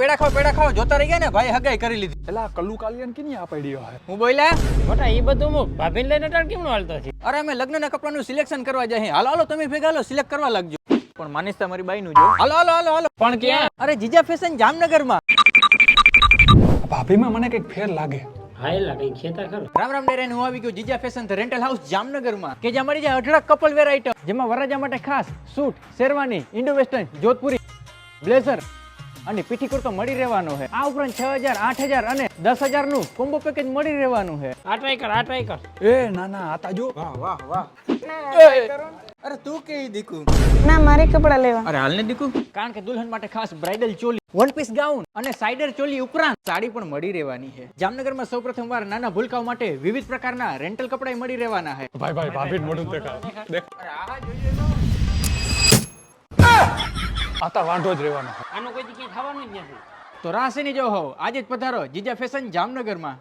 પેડા ખાઓ પેડા ખાઓ. જોતા રહી ગયા ને ભાઈ હગાઈ કરી લીધી. એટલે આ કલ્લુ કાલિયન કેની આ પડ્યો હે? હું બોલ્યા મોટા એ બધું હું ભાભીને લઈને ટાણ કેમ હાલતો છે? અરે અમે લગ્નના કપડાનું સિલેક્શન કરવા જઈએ હાલો હાલો તમે ભેગા હાલો સિલેક્ટ કરવા લાગજો. પણ માનીશ તમારી બાઈનું જો. હાલો હાલો હાલો હાલો. પણ ક્યાં? અરે જીજા ફેશન જામનગરમાં. ભાભીમાં મને કંઈક ફેર લાગે. એલા રામ રામ ડેરે હું આવી ગયો. જીજા ફેશન રેન્ટલ હાઉસ જામનગરમાં. કે જ્યાં મળી જાય અઢળક કપલ વેર આઇટમ જેમાં વરરાજા માટે ખાસ suit sherwani Indo western Jodhpuri blazer અને પીઠી તો મળી રહેવાનો છે. આ ઉપરાંત છ હજાર આઠ હજાર અને દસ હજારનું કોમ્બો પેકેજ મળી રહેવાનું છે. આ ટ્રાય કર આ ટ્રાય કર. એ ના ના આ તાજો વાહ વાહ વાહ. અરે તું કે દીકુ? ના મારે કપડા લેવા. અરે હાલને દીકુ? કારણ કે દુલ્હન માટે ખાસ bridal choli one piece gown અને સાઇડર ચોલી ઉપરાંત સાડી પણ મળી રહેવાની છે. જામનગરમાં સૌપ્રથમ વાર નાના ભૂલકાઓ માટે વિવિધ પ્રકારના રેન્ટલ કપડા મળી રહેવાના છે. ભાઈ ભાઈ ભાભી મોઢું દેખા દેખ આતા વાંધો જ રહેવાનો. આનું કોઈ જગ્યાએ થવાનું જ નથી. તો રાહ શેની જો હો આજે જ પધારો જીજા ફેશન જામનગરમાં.